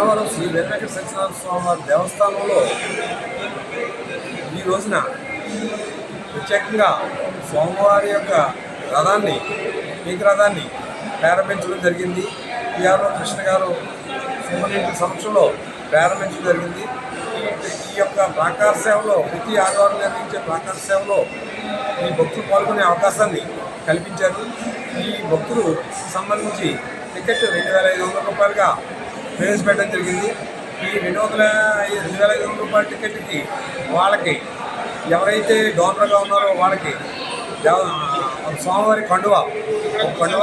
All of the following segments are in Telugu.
అన్నవరం శ్రీ వెంకట సత్యనారాయణ స్వామి వారి దేవస్థానంలో ఈ రోజున ప్రత్యేకంగా స్వామివారి యొక్క రథాన్ని మీకు రథాన్ని ప్రారంభించడం జరిగింది. పిఆర్ఓ కృష్ణ గారు సుమనింటి సమక్షంలో ప్రారంభించడం జరిగింది. ఈ యొక్క ప్రాకార సేవలో ప్రతి ఆదివారం నిర్వహించే ప్రాకార సేవలో ఈ భక్తులు పాల్గొనే అవకాశాన్ని కల్పించారు. ఈ భక్తులు సంబంధించి టికెట్ రెండు వేల ఐదు వందల రూపాయలుగా ప్రవేశపెట్టడం జరిగింది. ఈ రెండు వందల రెండు వేల ఐదు వందల రూపాయల టికెట్కి వాళ్ళకి ఎవరైతే డోనర్గా ఉన్నారో వాళ్ళకి ఒక స్వామివారి కండువ ఒక కండువ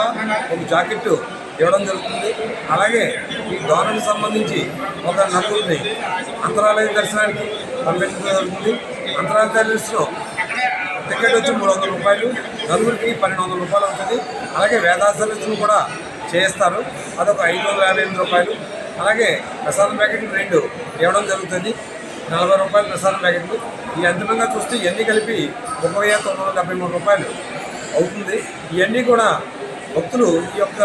ఒక జాకెట్ ఇవ్వడం జరుగుతుంది. అలాగే ఈ డోనర్కి సంబంధించి ఒక నలుగురిని అంతరాలయ దర్శనానికి పంపించడం జరుగుతుంది. అంతరాలయ టికెట్ వచ్చి మూడు వందల రూపాయలు నలుగురికి పన్నెండు వందల రూపాయలు ఉంటుంది అలాగే వేదాసనలు కూడా చేస్తారు అదొక ఐదు వందల యాభై ఎనిమిది రూపాయలు. అలాగే ప్రసాదం ప్యాకెట్లు రెండు ఇవ్వడం జరుగుతుంది. నలభై రూపాయలు ప్రసాదం ప్యాకెట్లు. ఈ అంతిమంగా చూస్తే ఇవన్నీ కలిపి ముప్పై తొమ్మిది వందల డెబ్బై మూడు రూపాయలు అవుతుంది. ఇవన్నీ కూడా భక్తులు ఈ యొక్క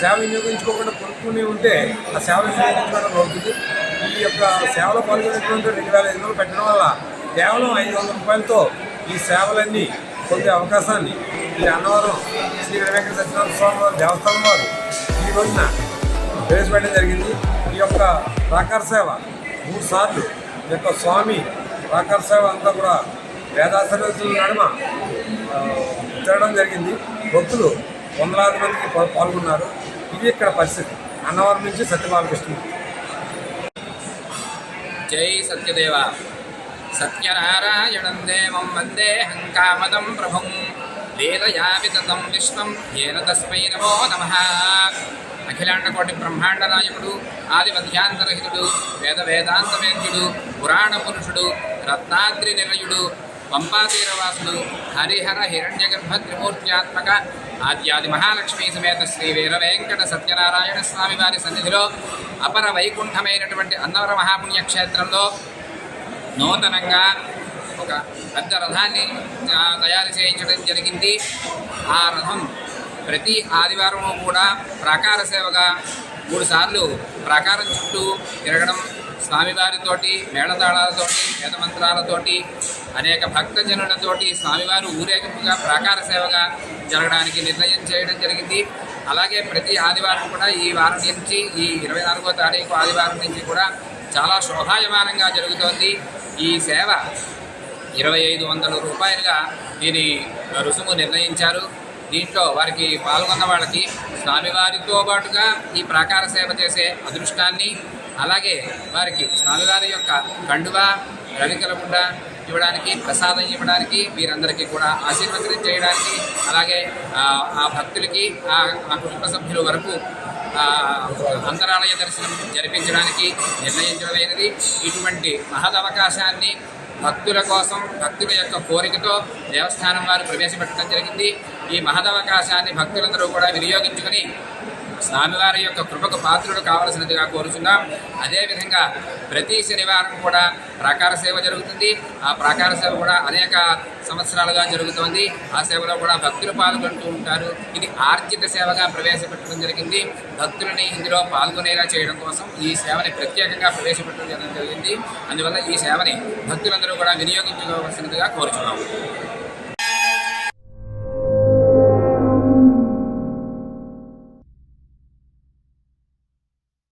సేవ వినియోగించుకోకుండా కొనుక్కుని ఉంటే ఆ సేవ వినియోగించుకోవడం అవుతుంది. ఈ యొక్క సేవలో పాల్గొనేటువంటి రెండు వేల ఐదు వందలు పెట్టడం వల్ల కేవలం ఐదు వందల రూపాయలతో ఈ సేవలన్నీ పొందే అవకాశాన్ని ఈ అన్నవరం శ్రీ వెంకట సత్యనారాయణ స్వామి వారి దేవస్థానం వారు ఈ రోజున ప్రవేశపెట్టడం జరిగింది. ఈ యొక్క ప్రాకార సేవ మూడు సార్లు. ఈ యొక్క స్వామి ప్రాకార సేవ అంతా కూడా వేదాసనతుల నడుమ తిరగడం జరిగింది. భక్తులు వందలాది మందికి పాల్గొన్నారు. ఇది ఇక్కడ పరిస్థితి. అన్నవరం నుంచి సత్యబాలకృష్ణ. జై సత్యదేవ. సత్యనారాయణం దేవం వందేహం కామదం ప్రభుం. లీలయా వితతం విశ్వం. ఏన తస్మై నమో నమ. అఖిలాండకోటి బ్రహ్మాండ నాయకుడు ఆది మధ్యాంతరహితుడు వేద వేదాంత వేద్యుడు పురాణ పురుషుడు రత్నాద్రి నిలయుడు పంపాతీరవాసుడు హరిహర హిరణ్యగర్భ త్రిమూర్త్యాత్మక ఆద్యాది మహాలక్ష్మీ సమేత శ్రీ వీర వెంకట సత్యనారాయణ స్వామి వారి సన్నిధిలో అపర వైకుంఠమైనటువంటి అన్నవర మహాపుణ్యక్షేత్రంలో నూతనంగా ఒక పెద్ద రథాన్ని తయారు చేయించడం జరిగింది. ఆ రథం ప్రతి ఆదివారం కూడా ప్రాకార సేవగా మూడు సార్లు ప్రాకారం చుట్టూ తిరగడం స్వామివారితోటి మేళతాళాలతోటి వేదమంత్రాలతోటి అనేక భక్తజనులతోటి స్వామివారు ఊరేగింపుగా ప్రాకార సేవగా జరగడానికి నిర్ణయం చేయడం జరిగింది. అలాగే ప్రతి ఆదివారం కూడా ఈ వారం నుంచి ఈ ఇరవై నాలుగో తారీఖు ఆదివారం నుంచి కూడా చాలా శోభాయమానంగా జరుగుతోంది. ఈ సేవ ఇరవై ఐదు వందల రూపాయలుగా దీని రుసుము నిర్ణయించారు. దీంట్లో వారికి పాల్గొన్న వాళ్ళకి స్వామివారితో పాటుగా ఈ ప్రాకార సేవ చేసే అదృష్టాన్ని అలాగే వారికి స్వామివారి యొక్క కండువ రవికలగుండ ఇవ్వడానికి ప్రసాదం ఇవ్వడానికి వీరందరికీ కూడా ఆశీర్వచనం చేయడానికి అలాగే ఆ, భక్తులకి ఆ కుటుంబ సభ్యుల వరకు అంతరాలయ దర్శనం జరిపించడానికి నిర్ణయించడమైనది. ఇటువంటి మహదవకాశాన్ని భక్తుల కోసం భక్తుల యొక్క కోరికతో దేవస్థానం వారు ప్రవేశపెట్టడం జరిగింది. ఈ మహదవకాశాన్ని భక్తులందరూ కూడా వినియోగించుకొని స్వామివారి యొక్క కృపకు పాత్రుడు కావలసినదిగా కోరుచున్నాం. అదేవిధంగా ప్రతి శనివారం కూడా ప్రాకార సేవ జరుగుతుంది. ఆ ప్రాకార సేవ కూడా అనేక సంవత్సరాలుగా జరుగుతోంది. ఆ సేవలో కూడా భక్తులు పాల్గొంటూ ఉంటారు. ఇది ఆర్జిత సేవగా ప్రవేశపెట్టడం జరిగింది. భక్తులని ఇందులో పాల్గొనేలా చేయడం కోసం ఈ సేవని ప్రత్యేకంగా ప్రవేశపెట్టడం జరిగింది. అందువల్ల ఈ సేవని భక్తులందరూ కూడా వినియోగించుకోవాల్సినదిగా కోరుచున్నాము